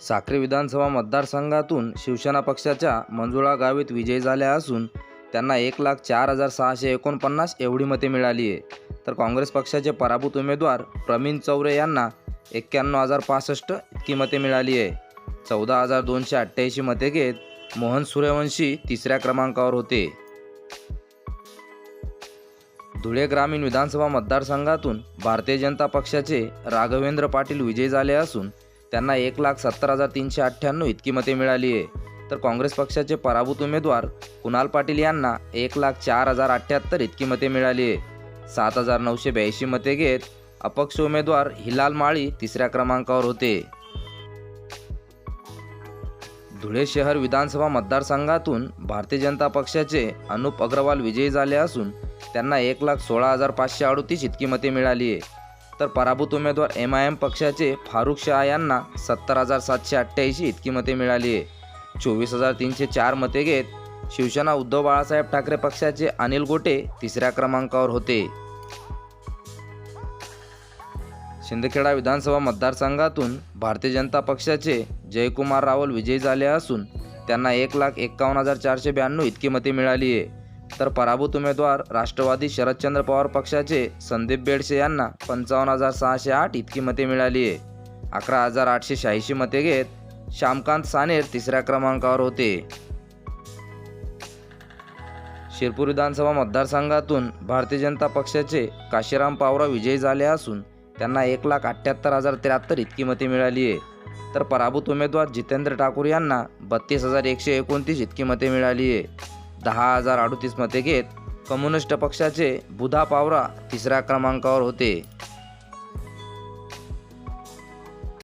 साक्री विधानसभा मतदारसंघातून शिवसेना पक्षाच्या मंजुळा गावित विजयी झाल्या असून त्यांना एक लाख चार हजार सहाशे एकोणपन्नास एवढी मते मिळाली आहे. तर काँग्रेस पक्षाचे पराभूत उमेदवार प्रवीण चौरे यांना एक्क्याण्णव हजार पासष्ट इतकी मते मिळाली आहे. चौदा हजार दोनशे अठ्ठ्याऐंशी मते घेत मोहन सूर्यवंशी तिसऱ्या क्रमांकावर होते. धुळे ग्रामीण विधानसभा मतदारसंघातून भारतीय जनता पक्षाचे राघवेंद्र पाटील विजयी झाले असून त्यांना एक लाख सत्तर हजार तीनशे अठ्ठ्याण्णव इतकी मते मिळाली आहे. तर काँग्रेस पक्षाचे पराभूत उमेदवार कुणाल पाटील यांना एक लाख चार हजार अठ्ठ्याहत्तर इतकी मते मिळाली आहे. सात हजार नऊशे ब्याऐंशी मते घेत अपक्ष उमेदवार हिलाल माळी तिसऱ्या क्रमांकावर होते. धुळे शहर विधानसभा मतदारसंघातून भारतीय जनता पक्षाचे अनुप अग्रवाल विजयी झाले असून त्यांना एक लाख सोळा हजार पाचशे अडोतीस इतकी मते मिळाली आहे. तर पराभूत उमेदवार एम आय एम पक्षाचे फारुख शहा यांना सत्तर हजार सातशे अठ्ठ्याऐंशी इतकी मते मिळाली आहे. चोवीस हजार तीनशे चार मते घेत शिवसेना उद्धव बाळासाहेब ठाकरे पक्षाचे अनिल गोटे तिसऱ्या क्रमांकावर होते. शिंदखेडा विधानसभा मतदारसंघातून भारतीय जनता पक्षाचे जयकुमार रावल विजयी झाले असून त्यांना एक लाख एक्कावन्न हजार चारशे ब्याण्णव इतकी मते मिळाली आहे. तर पराभूत उमेदवार राष्ट्रवादी शरदचंद्र पवार पक्षाचे संदीप बेडसे यांना पंचावन्न हजार सहाशे आठ इतकी मते मिळाली आहे. अकरा हजार आठशे शहाऐंशी मते घेत श्यामकांत सानेर तिसऱ्या क्रमांकावर होते. शिरपूर विधानसभा मतदारसंघातून भारतीय जनता पक्षाचे काशीराम पावरा विजयी झाले असून त्यांना एक लाख अठ्ठ्याहत्तर हजार त्र्याहत्तर इतकी मते मिळाली आहे. तर पराभूत उमेदवार जितेंद्र ठाकूर यांना बत्तीस हजार एकशे एकोणतीस इतकी मते मिळाली आहे. दहा हजार अडतीस मते घेत कम्युनिस्ट पक्षाचे बुधा पावरा तिसऱ्या क्रमांकावर होते.